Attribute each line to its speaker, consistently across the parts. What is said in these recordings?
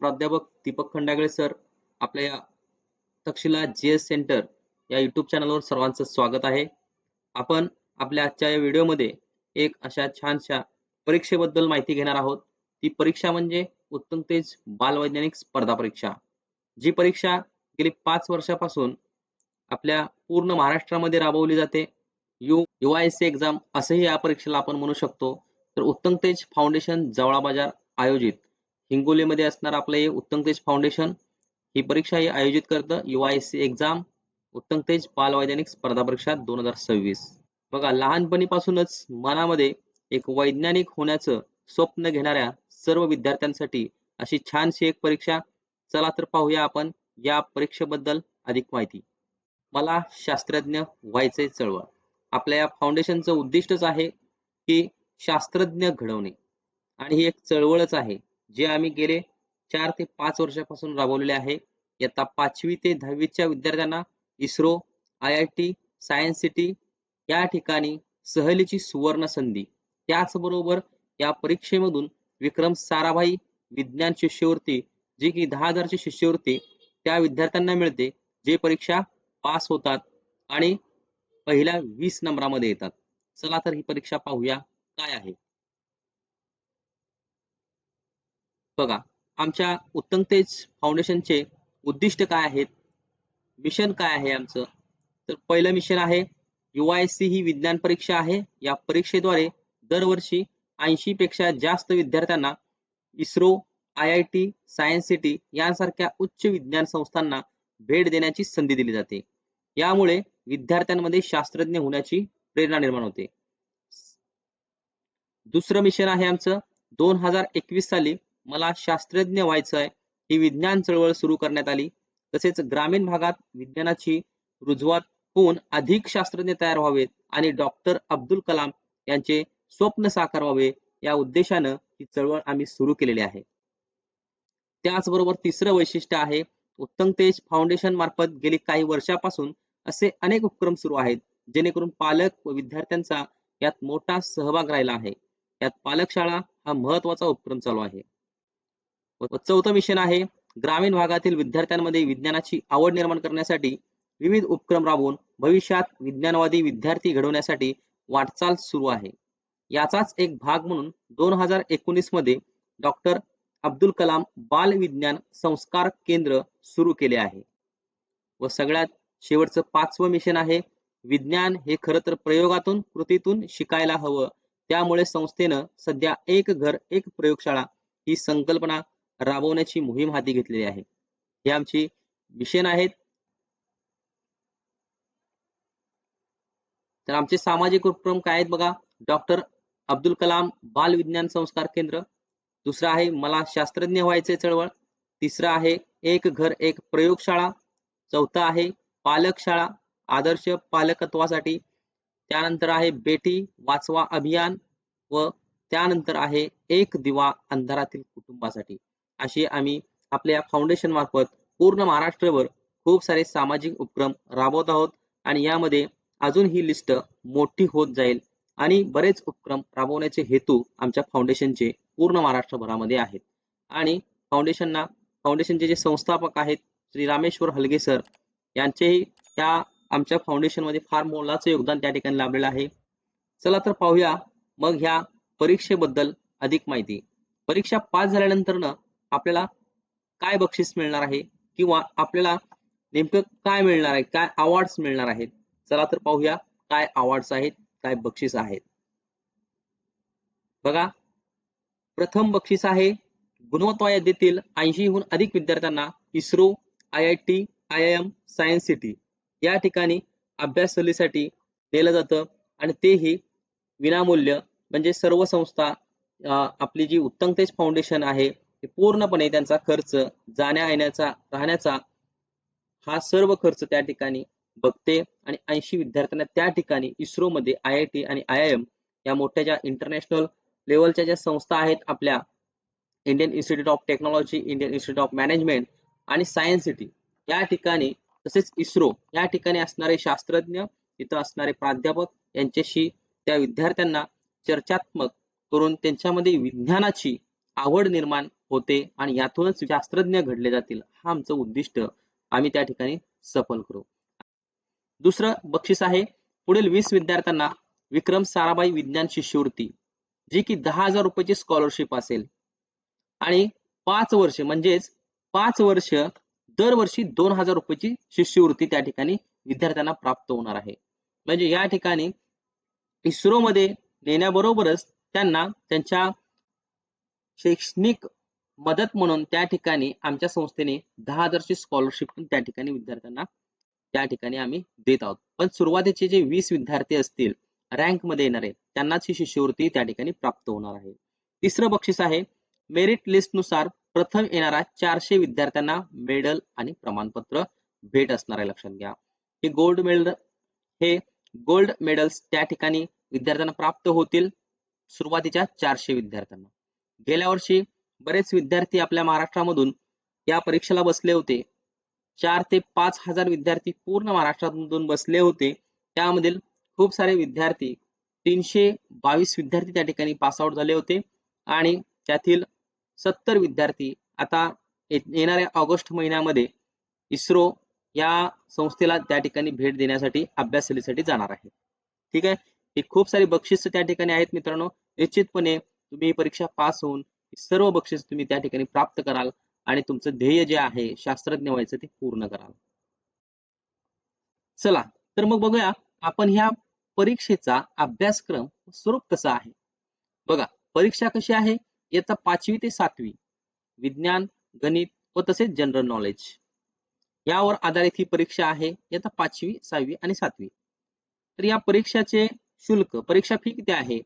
Speaker 1: प्राध्यापक दीपक खंडागळे सर आपल्या या तक्षशिला जी एस सेंटर या युट्यूब चॅनलवर सर्वांचं स्वागत आहे. आपण आपल्या आजच्या या व्हिडिओमध्ये एक अशा छानशा परीक्षेबद्दल माहिती घेणार आहोत. ती परीक्षा म्हणजे उत्तम तेज बालवैज्ञानिक स्पर्धा परीक्षा. जी परीक्षा गेली पाच वर्षापासून आपल्या पूर्ण महाराष्ट्रामध्ये राबवली जाते. U U I C exam असंही या परीक्षेला आपण म्हणू शकतो. तर उत्तम तेज फाउंडेशन जवळा बाजार आयोजित हिंगोलीमध्ये असणार आपलं हे उत्तम तेज फाउंडेशन ही परीक्षा ही आयोजित करतं यू आय सी एक्झाम उत्तम तेज बालवैज्ञानिक स्पर्धा परीक्षा दोन हजार सव्वीस. बघा लहानपणीपासूनच मनामध्ये एक वैज्ञानिक होण्याचं स्वप्न घेणाऱ्या सर्व विद्यार्थ्यांसाठी अशी छानशी एक परीक्षा. चला तर पाहूया आपण या परीक्षेबद्दल अधिक माहिती. मला शास्त्रज्ञ व्हायचे चळवळ. आपल्या या फाउंडेशनचं उद्दिष्टच आहे की शास्त्रज्ञ घडवणे. आणि ही एक चळवळच आहे. जे आम्ही गेले चार ते पाच वर्षापासून राबवलेले आहे. इयत्ता पाचवी ते दहावीच्या विद्यार्थ्यांना ISRO I I T science city या ठिकाणी सहलीची सुवर्ण संधी. त्याचबरोबर या परीक्षेमधून विक्रम साराभाई विज्ञान शिष्यवृत्ती जी की दहा हजारची शिष्यवृत्ती त्या विद्यार्थ्यांना मिळते. जे परीक्षा पास होतात आणि पहिल्या वीस नंबरामध्ये येतात. चला तर ही परीक्षा पाहूया काय आहे. बघा आमच्या उत्तम तेज फाउंडेशनचे उद्दिष्ट काय आहेत? मिशन काय आहे आमचं? तर पहिलं मिशन आहे यू आय सी ही विज्ञान परीक्षा आहे. या परीक्षेद्वारे दरवर्षी ऐंशी पेक्षा जास्त विद्यार्थ्यांना ISRO I I T science city यांसारख्या उच्च विज्ञान संस्थांना भेट देण्याची संधी दिली जाते. यामुळे विद्यार्थ्यांमध्ये शास्त्रज्ञ होण्याची प्रेरणा निर्माण होते. दुसरं मिशन आहे आमचं दोन हजार एकवीस साली मला शास्त्रज्ञ व्हायचं आहे ही विज्ञान चळवळ सुरू करण्यात आली. तसेच ग्रामीण भागात विज्ञानाची रुजवात होऊन अधिक शास्त्रज्ञ तयार व्हावेत आणि डॉक्टर अब्दुल कलाम यांचे स्वप्न साकार व्हावे या उद्देशानं ही चळवळ आम्ही सुरू केलेली आहे. त्याचबरोबर तिसरं वैशिष्ट्य आहे उत्तम तेज फाउंडेशन मार्फत गेली काही वर्षापासून असे अनेक उपक्रम सुरू आहेत जेणेकरून पालक व विद्यार्थ्यांचा यात मोठा सहभाग राहिला आहे. यात पालक शाळा हा महत्त्वाचा उपक्रम चालू आहे. चौथं मिशन आहे ग्रामीण भागातील विद्यार्थ्यांमध्ये विज्ञानाची आवड निर्माण करण्यासाठी विविध उपक्रम राबवून भविष्यात विज्ञानवादी विद्यार्थी घडवण्यासाठी वाटचाल सुरू आहे. याचाच एक भाग म्हणून दोन हजार एकोणीसमध्ये डॉक्टर अब्दुल कलाम बाल विज्ञान संस्कार केंद्र सुरू केले आहे. व सगळ्यात शेवटचं पाचवं मिशन आहे विज्ञान हे खरं तर प्रयोगातून कृतीतून शिकायला हवं. त्यामुळे संस्थेनं सध्या एक घर एक प्रयोगशाळा ही संकल्पना राबवण्याची मोहीम हाती घेतलेली आहे. हे आमची मिशन आहेत. तर आमचे सामाजिक उपक्रम काय आहेत बघा? डॉक्टर अब्दुल कलाम बाल विज्ञान संस्कार केंद्र. दुसरं आहे मला शास्त्रज्ञ व्हायचे चळवळ. तिसरं आहे एक घर एक प्रयोगशाळा. चौथा आहे पालक शाळा आदर्श पालकत्वासाठी. त्यानंतर आहे बेटी वाचवा अभियान. व त्यानंतर आहे एक दिवा अंधारातील कुटुंबासाठी. अशी आम्ही आपल्या फाउंडेशन मार्फत पूर्ण महाराष्ट्रभर खूप सारे सामाजिक उपक्रम राबवत आहोत. आणि यामध्ये अजून ही लिस्ट मोठी होत जाईल. आणि बरेच उपक्रम राबवण्याचे हेतू आमच्या फाउंडेशनचे पूर्ण महाराष्ट्रभरामध्ये आहेत. आणि फाउंडेशनना फाउंडेशनचे जे संस्थापक आहेत श्री रामेश्वर हलगे सर यांचेही त्या आमच्या फाउंडेशनमध्ये फार मोलाचं योगदान त्या ठिकाणी लाभलेलं आहे. चला तर पाहूया मग ह्या परीक्षेबद्दल अधिक माहिती. परीक्षा पास झाल्यानंतर ना आपल्याला काय बक्षीस मिळणार आहे? किंवा आपल्याला नेमकं काय मिळणार आहे? काय अवॉर्ड्स मिळणार आहेत? चला तर पाहूया काय अवॉर्ड्स आहेत काय बक्षीस आहेत. बघा प्रथम बक्षीस आहे गुणवत्ता यादीतील ऐंशीहून अधिक विद्यार्थ्यांना ISRO I I T I I M science city या ठिकाणी अभ्यास सहलीसाठी नेलं जातं आणि तेही विनामूल्य. म्हणजे सर्व संस्था आपली जी उत्तम तेज फाउंडेशन आहे ते पूर्णपणे त्यांचा खर्च जाण्या येण्याचा राहण्याचा हा सर्व खर्च त्या ठिकाणी बघते आणि ऐंशी विद्यार्थ्यांना त्या ठिकाणी इस्रोमध्ये आय आय टी आणि आय आय एम या मोठ्या ज्या इंटरनॅशनल लेवलच्या ज्या संस्था आहेत आपल्या Indian institute of technology Indian institute of management आणि सायन्स सिटी या ठिकाणी तसेच इस्रो या ठिकाणी असणारे शास्त्रज्ञ तिथं असणारे प्राध्यापक यांच्याशी त्या विद्यार्थ्यांना चर्चात्मक करून त्यांच्यामध्ये विज्ञानाची आवड निर्माण होते आणि यातूनच शास्त्रज्ञ घडले जातील हा आमचं उद्दिष्ट. आम्ही त्या ठिकाणी सफल करू. दुसरं बक्षीस आहे पुढील वीस विद्यार्थ्यांना विक्रम साराभाई विज्ञान शिष्यवृत्ती जी की दहा हजार रुपयाची स्कॉलरशिप असेल. आणि पाच वर्ष म्हणजेच पाच वर्ष दरवर्षी दोन हजार रुपयाची शिष्यवृत्ती त्या ठिकाणी विद्यार्थ्यांना प्राप्त होणार आहे. म्हणजे या ठिकाणी इस्रोमध्ये नेण्याबरोबरच त्यांना त्यांच्या शैक्षणिक मदत म्हणून त्या ठिकाणी आमच्या संस्थेने दहा हजारची स्कॉलरशिप पण त्या ठिकाणी विद्यार्थ्यांना त्या ठिकाणी आम्ही देत आहोत. पण सुरुवातीचे जे वीस विद्यार्थी असतील रँकमध्ये येणारे त्यांनाच ही शिष्यवृत्ती त्या ठिकाणी प्राप्त होणार आहे. तिसरं बक्षीस आहे मेरिट लिस्टनुसार प्रथम येणारा चारशे विद्यार्थ्यांना मेडल आणि प्रमाणपत्र भेट असणार आहे लक्षात घ्या. हे गोल्ड मेडल हे गोल्ड मेडल्स त्या ठिकाणी विद्यार्थ्यांना प्राप्त होतील सुरुवातीच्या चारशे विद्यार्थ्यांना. गेल्या वर्षी बरेच विद्यार्थी आपल्या महाराष्ट्रामधून या परीक्षेला बसले होते. चार ते पाच हजार विद्यार्थी पूर्ण महाराष्ट्रामधून बसले होते. त्यामधील खूप सारे विद्यार्थी तीनशे बावीस विद्यार्थी त्या ठिकाणी पासआउट झाले होते. आणि त्यातील सत्तर विद्यार्थी आता येणाऱ्या ऑगस्ट महिन्यामध्ये इस्रो या संस्थेला त्या ठिकाणी भेट देण्यासाठी अभ्यासलीसाठी जाणार आहे. ठीक आहे? हे खूप सारी बक्षीस त्या ठिकाणी आहेत मित्रांनो. निश्चितपणे तुम्ही ही परीक्षा पास होऊन सर्व बक्षीस तुम्ही त्या ठिकाणी प्राप्त कराल आणि तुमचं ध्येय जे आहे शास्त्रज्ञ व्हायचं ते पूर्ण कराल. चला तर मग बघूया आपण ह्या परीक्षेचा अभ्यासक्रम स्वरूप कसा आहे. बघा परीक्षा कशी आहे? इयत्ता पाचवी ते सातवी. विज्ञान गणित व तसेच जनरल नॉलेज यावर आधारित ही परीक्षा आहे इयत्ता पाचवी सहावी आणि सातवी. तर या परीक्षाचे शुल्क परीक्षा फी किती आहे?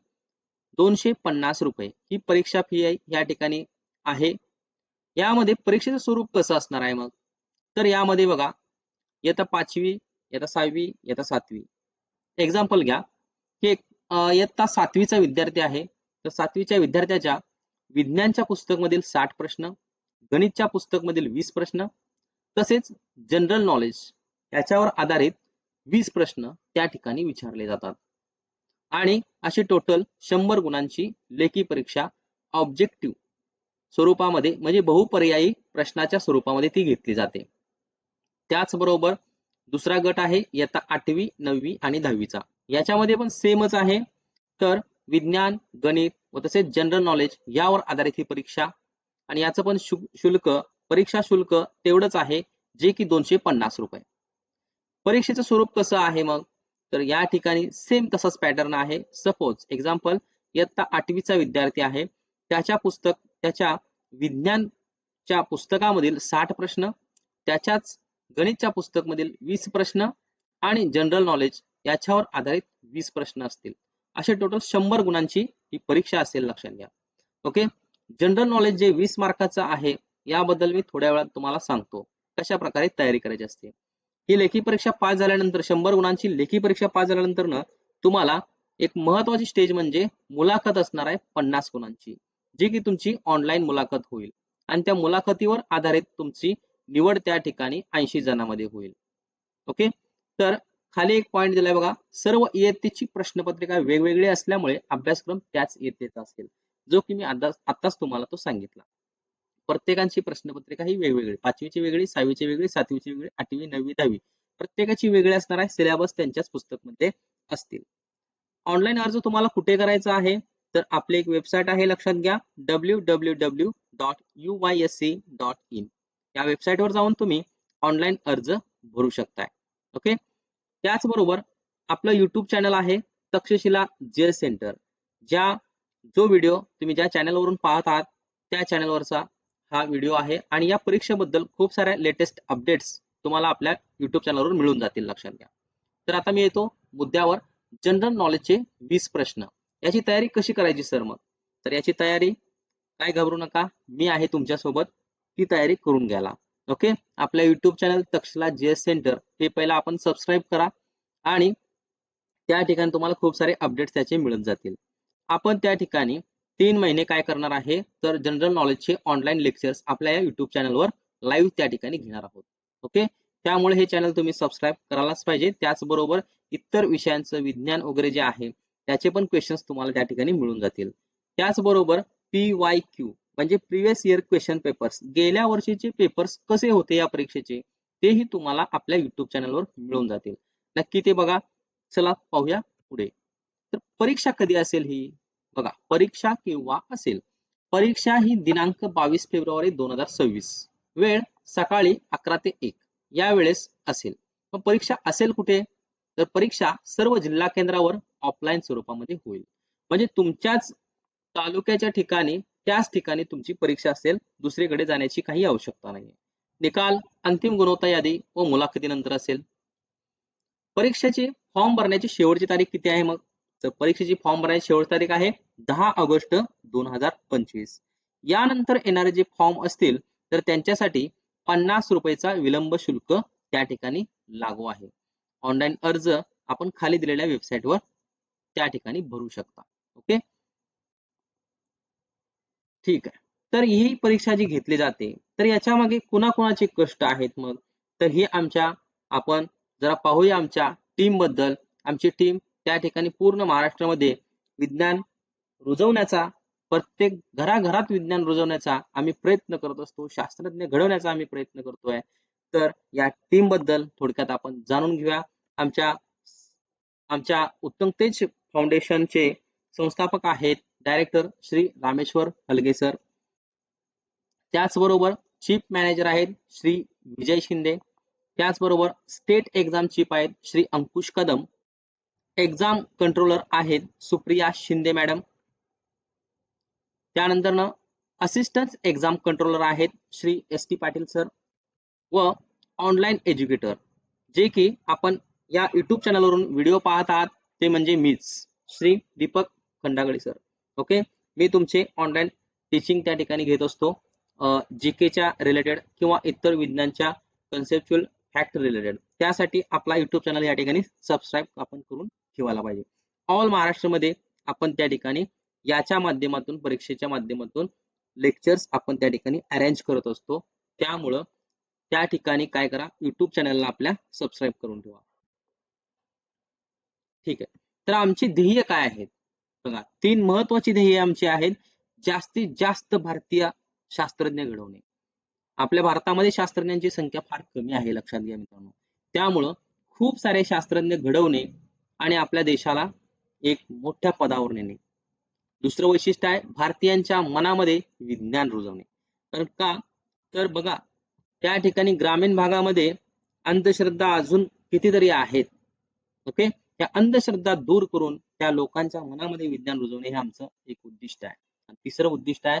Speaker 1: दोनशे पन्नास रुपये ही परीक्षा फी आहे या ठिकाणी आहे. यामध्ये परीक्षेचं स्वरूप कसं असणार आहे मग? तर यामध्ये बघा येता पाचवी येता सहावी येता सातवी. एक्झाम्पल घ्या. की एक इयत्ता सातवीचा विद्यार्थी आहे. तर सातवीच्या विद्यार्थ्याच्या विज्ञानच्या पुस्तक मधील साठ प्रश्न गणितच्या पुस्तक मधील वीस प्रश्न तसेच जनरल नॉलेज याच्यावर आधारित वीस प्रश्न त्या ठिकाणी विचारले जातात. आणि अशी टोटल शंभर गुणांची लेखी परीक्षा ऑब्जेक्टिव्ह स्वरूपामध्ये म्हणजे बहुपर्यायी प्रश्नाच्या स्वरूपामध्ये ती घेतली जाते. त्याचबरोबर दुसरा गट आहे इयत्ता आठवी नववी आणि दहावीचा. याच्यामध्ये पण सेमच आहे. तर विज्ञान गणित व तसेच जनरल नॉलेज यावर आधारित ही परीक्षा आणि याचं पण शुल्क परीक्षा शुल्क तेवढंच आहे जे की दोनशे पन्नास रुपये. परीक्षेचं स्वरूप कसं आहे मग? तर या ठिकाणी सेम तसाच पॅटर्न आहे. सपोज एक्झाम्पल इयत्ता आठवीचा विद्यार्थी आहे. त्याच्या पुस्तक त्याच्या विज्ञानच्या पुस्तकामधील साठ प्रश्न त्याच्याच गणितच्या पुस्तक मधील वीस प्रश्न आणि जनरल नॉलेज याच्यावर आधारित वीस प्रश्न असतील. असे टोटल शंभर गुणांची ही परीक्षा असेल लक्षात घ्या. ओके जनरल नॉलेज जे वीस मार्काचं आहे याबद्दल मी थोड्या वेळात तुम्हाला सांगतो. कशा प्रकारे तयारी करायची असते? ही लेखी परीक्षा पास झाल्यानंतर शंभर गुणांची लेखी परीक्षा पास झाल्यानंतर ना तुम्हाला एक महत्वाची स्टेज म्हणजे मुलाखत असणार आहे पन्नास गुणांची जी की तुमची ऑनलाईन मुलाखत होईल. आणि त्या मुलाखतीवर आधारित तुमची निवड त्या ठिकाणी ऐंशी जणांमध्ये होईल. ओके तर खाली एक पॉईंट दिलाय बघा सर्व इयत्तेची प्रश्नपत्रिका वेगवेगळी असल्यामुळे अभ्यासक्रम त्याच इयत्तेचा असेल जो की मी आताच तुम्हाला तो सांगितला. प्रत्येकाची प्रश्नपत्रिका ही वेगवेगळी. पाचवीची वेगळी सहावीची वेगळी सातवीची वेगळी आठवी नववी दहावी. प्रत्येकाची वेगळी असणार आहे. सिलेबस त्यांच्याच पुस्तकमध्ये असतील. ऑनलाईन अर्ज तुम्हाला कुठे करायचा आहे? तर आपली एक वेबसाईट आहे लक्षात घ्या. W W W dot U Y S C dot in या वेबसाईटवर जाऊन तुम्ही ऑनलाईन अर्ज भरू शकताय. ओके? त्याचबरोबर आपलं युट्यूब चॅनल आहे तक्षशिला जेल सेंटर. ज्या जो व्हिडिओ तुम्ही ज्या चॅनलवरून पाहत आहात त्या चॅनलवरचा हा व्हिडिओ आहे आणि या परीक्षेबद्दल खूप साऱ्या लेटेस्ट अपडेट्स तुम्हाला आपल्या युट्यूब चॅनलवर मिळून जातील लक्षात घ्या. तर आता मी येतो मुद्द्यावर जनरल नॉलेजचे वीस प्रश्न. याची तयारी कशी करायची सर मग? तर याची तयारी काय घाबरू नका मी आहे तुमच्यासोबत ती तयारी करून घ्यायला. ओके आपल्या YouTube channel Takshala GS centre हे पहिला आपण सबस्क्राईब करा आणि त्या ठिकाणी तुम्हाला खूप सारे अपडेट्स त्याचे मिळत जातील. आपण त्या ठिकाणी तीन महिने काय करणार आहे? तर जनरल नॉलेजचे ऑनलाईन लेक्चर्स आपल्या या युट्यूब चॅनलवर लाईव्ह त्या ठिकाणी घेणार आहोत. ओके त्यामुळे हे चॅनल तुम्ही सबस्क्राईब करायलाच पाहिजे. त्याचबरोबर इतर विषयांचं विज्ञान वगैरे जे आहे त्याचे पण क्वेश्चन्स तुम्हाला त्या ठिकाणी मिळून जातील. त्याचबरोबर पी वाय क्यू म्हणजे प्रिव्हियस इयर क्वेश्चन पेपर्स गेल्या वर्षीचे पेपर्स कसे होते या परीक्षेचे तेही तुम्हाला आपल्या युट्यूब चॅनलवर मिळून जातील. नक्की ते बघा. चला पाहूया पुढे. तर परीक्षा कधी असेल ही? बघा परीक्षा केव्हा असेल? परीक्षा ही दिनांक बावीस फेब्रुवारी दोन हजार सव्वीस. वेळ सकाळी अकरा ते एक. या वेळेस असेल. मग परीक्षा असेल कुठे? तर परीक्षा सर्व जिल्हा केंद्रावर ऑफलाईन स्वरूपामध्ये होईल. म्हणजे तुमच्याच तालुक्याच्या ठिकाणी त्याच ठिकाणी तुमची परीक्षा असेल. दुसरीकडे जाण्याची काही आवश्यकता नाही निकाल अंतिम गुणवत्ता यादी व मुलाखतीनंतर असेल. परीक्षेची फॉर्म भरण्याची शेवटची तारीख किती आहे मग? तर परीक्षेची फॉर्म भरायची शेवट तारीख आहे दहा ऑगस्ट दोन हजार पंचवीस. यानंतर येणारे जे फॉर्म असतील तर त्यांच्यासाठी पन्नास रुपयाचा विलंब शुल्क त्या ठिकाणी लागू आहे. ऑनलाईन अर्ज आपण खाली दिलेल्या वेबसाईटवर त्या ठिकाणी भरू शकता. ओके ठीक आहे. तर ही परीक्षा जी घेतली जाते तर याच्या मागे कुणाकुणाचे कष्ट आहेत मग? तर हे आमच्या आपण जरा पाहूया आमच्या टीमबद्दल. आमची टीम त्या ठिकाणी पूर्ण महाराष्ट्रामध्ये विज्ञान रुजवण्याचा प्रत्येक घराघरात विज्ञान रुजवण्याचा आम्ही प्रयत्न करत असतो शास्त्रज्ञ घडवण्याचा आम्ही प्रयत्न करतोय. तर या टीमबद्दल थोडक्यात आपण जाणून घेऊया. आमच्या आमच्या उत्तम तेज फाउंडेशनचे संस्थापक आहेत डायरेक्टर श्री रामेश्वर हलगे सर त्याचबरोबर चीफ मॅनेजर आहेत श्री विजय शिंदे. त्याचबरोबर स्टेट एक्झाम चीफ आहेत श्री अंकुश कदम. एक्झाम कंट्रोलर आहेत सुप्रिया शिंदे मॅडम त्यानंतर असिस्टंट एक्झाम कंट्रोलर आहेत Shri S T Patil sir व ऑनलाईन एज्युकेटर जे की आपण या युट्यूब चॅनलवरून व्हिडिओ पाहत आहात ते म्हणजे मीच श्री दीपक खंडागळे सर ओके मी तुमचे ऑनलाईन टीचिंग त्या ठिकाणी घेत असतो. जी केच्या रिलेटेड किंवा इतर विज्ञानच्या कन्सेप्च्युअल फॅक्ट रिलेटेड त्यासाठी आपला युट्यूब चॅनल या ठिकाणी सबस्क्राईब आपण करून ठेवायला पाहिजे. ऑल महाराष्ट्रमध्ये आपण त्या ठिकाणी याच्या माध्यमातून परीक्षेच्या माध्यमातून लेक्चर्स आपण त्या ठिकाणी अरेंज करत असतो. त्यामुळं त्या ठिकाणी काय करा युट्यूब चॅनलला आपल्या सबस्क्राईब करून ठेवा. ठीक आहे. तर आमची ध्येय काय आहेत? बघा तीन महत्वाची ध्येय आमची आहेत जास्तीत जास्त भारतीय शास्त्रज्ञ घडवणे. आपल्या भारतामध्ये शास्त्रज्ञांची संख्या फार कमी आहे लक्षात घ्या मित्रांनो. त्यामुळं खूप सारे शास्त्रज्ञ घडवणे आणि आपल्या देशाला एक मोठ्या पदावर नेणे दुसरं वैशिष्ट्य आहे भारतीयांच्या मनामध्ये विज्ञान रुजवणे. तर का? तर बघा त्या ठिकाणी ग्रामीण भागामध्ये अंधश्रद्धा अजून कितीतरी आहेत. ओके? त्या अंधश्रद्धा दूर करून त्या लोकांच्या मनामध्ये विज्ञान रुजवणे हे आमचं एक उद्दिष्ट आहे. आणि तिसरं उद्दिष्ट आहे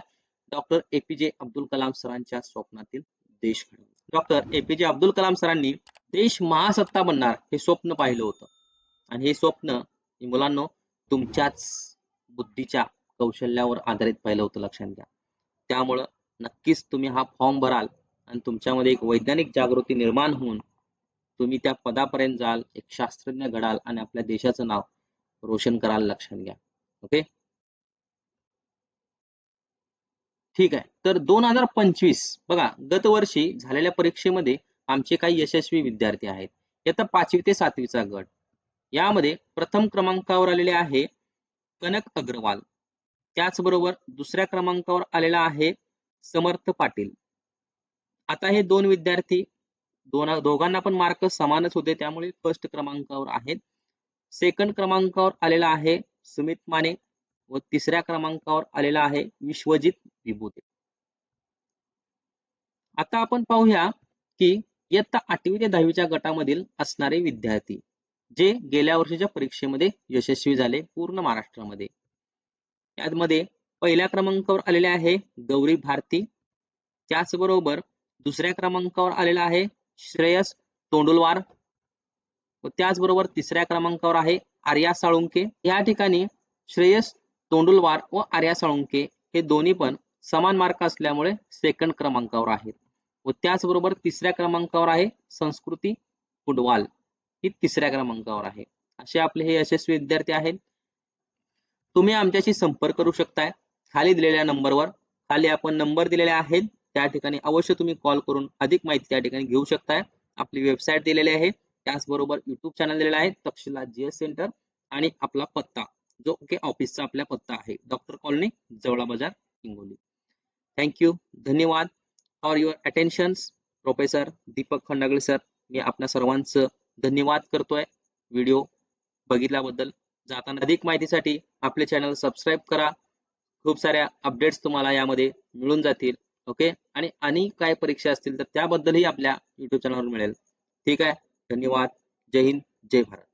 Speaker 1: डॉक्टर एपीजे अब्दुल कलाम सरांच्या स्वप्नातील देश घडवणे. डॉक्टर एपीजे अब्दुल कलाम सरांनी देश महासत्ता बनणार हे स्वप्न पाहिलं होतं. आणि हे स्वप्न मुलांना तुमच्याच बुद्धीच्या कौशल्यावर आधारित पाहिलं होतं लक्षात घ्या. त्यामुळं नक्कीच तुम्ही हा फॉर्म भराल आणि तुमच्यामध्ये एक वैज्ञानिक जागृती निर्माण होऊन तुम्ही त्या पदापर्यंत जाल एक शास्त्रज्ञ घडाल आणि आपल्या देशाचं नाव रोशन कराल लक्षात घ्या. ओके? ठीक आहे. तर दोन हजार पंचवीस बघा गतवर्षी झालेल्या परीक्षेमध्ये आमचे काही यशस्वी विद्यार्थी आहेत. येतं पाचवी ते सातवीचा गट. यामध्ये प्रथम क्रमांकावर आलेले आहे कनक अग्रवाल. त्याचबरोबर दुसऱ्या क्रमांकावर आलेला आहे समर्थ पाटील. आता हे दोन विद्यार्थी दोन दोघांना पण मार्क समानच होते त्यामुळे फर्स्ट क्रमांकावर आहेत. सेकंड क्रमांकावर आलेला आहे सुमित माने व तिसऱ्या क्रमांकावर आलेला आहे विश्वजित विभूते. आता आपण पाहूया की इयत्ता आठवी ते दहावीच्या गटामधील असणारे विद्यार्थी. जे गेल्या वर्षीच्या परीक्षेमध्ये यशस्वी झाले पूर्ण महाराष्ट्रामध्ये. यामध्ये पहिल्या क्रमांकावर आलेले आहे गौरी भारती. त्याचबरोबर दुसऱ्या क्रमांकावर आलेला आहे श्रेयस तोंडुलवार. व त्याचबरोबर तिसऱ्या क्रमांकावर आहे आर्या साळुंके या ठिकाणी श्रेयस तोंडुलवार व आर्या साळुंके हे दोन्ही पण समान मार्क असल्यामुळे सेकंड क्रमांकावर आहेत. व त्याचबरोबर तिसऱ्या क्रमांकावर आहे संस्कृती फुटवाल ही तिसऱ्या क्रमांकावर आहे. असे आपले हे यशस्वी विद्यार्थी आहेत. तुम्ही आमच्याशी संपर्क करू शकताय. खाली दिलेल्या नंबरवर खाली आपण नंबर दिलेले आहेत त्या ठिकाणी अवश्य तुम्ही कॉल करून अधिक माहिती त्या ठिकाणी घेऊ शकताय. आपली वेबसाईट दिलेली आहे त्याचबरोबर युट्यूब चॅनल दिलेला आहे तक्षशिला जीएस सेंटर आणि आपला पत्ता जो की ऑफिसचा आपला पत्ता आहे. Doctor colony Jawala Bazar Hingoli. Thank you धन्यवाद. For your attentions professor Deepak Khandagale sir मी आपल्या सर्वांचं धन्यवाद करतोय व्हिडिओ बघितल्याबद्दल. जाताना अधिक माहितीसाठी आपले चॅनल सबस्क्राईब करा. खूप साऱ्या अपडेट्स तुम्हाला यामध्ये मिळून जातील ओके आणि आणि काय परीक्षा असतील तर त्याबद्दलही आपल्या युट्यूब चॅनलवर मिळेल. ठीक आहे? धन्यवाद. जय हिंद. जय भारत.